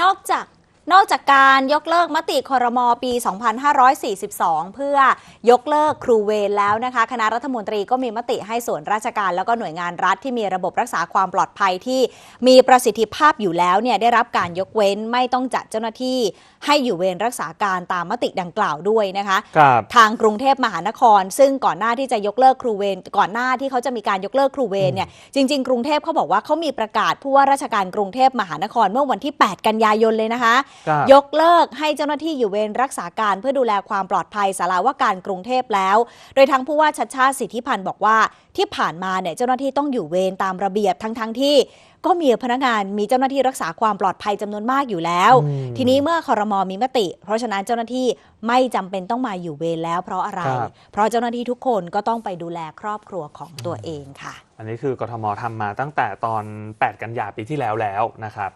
นอกจาก นอกจากการยกเลิกมติคอรมอปี 2542 เพื่อยกเลิกครูเวรแล้วนะคะ คณะรัฐมนตรีก็มีมติให้ส่วนราชการ แล้วก็หน่วยงานรัฐที่มีระบบรักษาความปลอดภัยที่มีประสิทธิภาพอยู่แล้วเนี่ยได้รับการยกเว้นไม่ต้องจัดเจ้าหน้าที่ ให้อยู่เวรรักษาการตามมติดังกล่าวด้วยนะคะครับทางกรุงเทพมหานคร ซึ่งก่อนหน้าที่จะยกเลิกครูเวรก่อนหน้าที่เขาจะมีการยกเลิกครูเวรเนี่ยจริง ๆ กรุงเทพเขาบอกว่าเขามีประกาศผู้ว่าราชการกรุงเทพมหานครเมื่อวันที่ 8 กันยายนเลยนะคะครับ ยกเลิกให้เจ้าหน้าที่อยู่เวรรักษาการเพื่อดูแลความปลอดภัยสาราว่าการกรุงเทพแล้ว โดยทางผู้ว่าชัดชาติสิทธิพันธ์บอกว่าที่ผ่านมาเนี่ยเจ้าหน้าที่ต้องอยู่เวรตามระเบียบทั้งๆทที่ ก็มีพนักงานมีเจ้าหน้าที่รักษาความปลอดภัยจำนวนมากอยู่แล้ว อืม ทีนี้เมื่อคอรมอมีมติ เพราะฉะนั้นเจ้าหน้าที่ไม่จำเป็นต้องมาอยู่เวรแล้ว เพราะอะไร ครับ เพราะเจ้าหน้าที่ทุกคนก็ต้องไปดูแลครอบครัวของตัวเองค่ะ อันนี้คือกทมทำมาตั้งแต่ตอน 8 กันยาปีที่แล้วแล้วนะครับ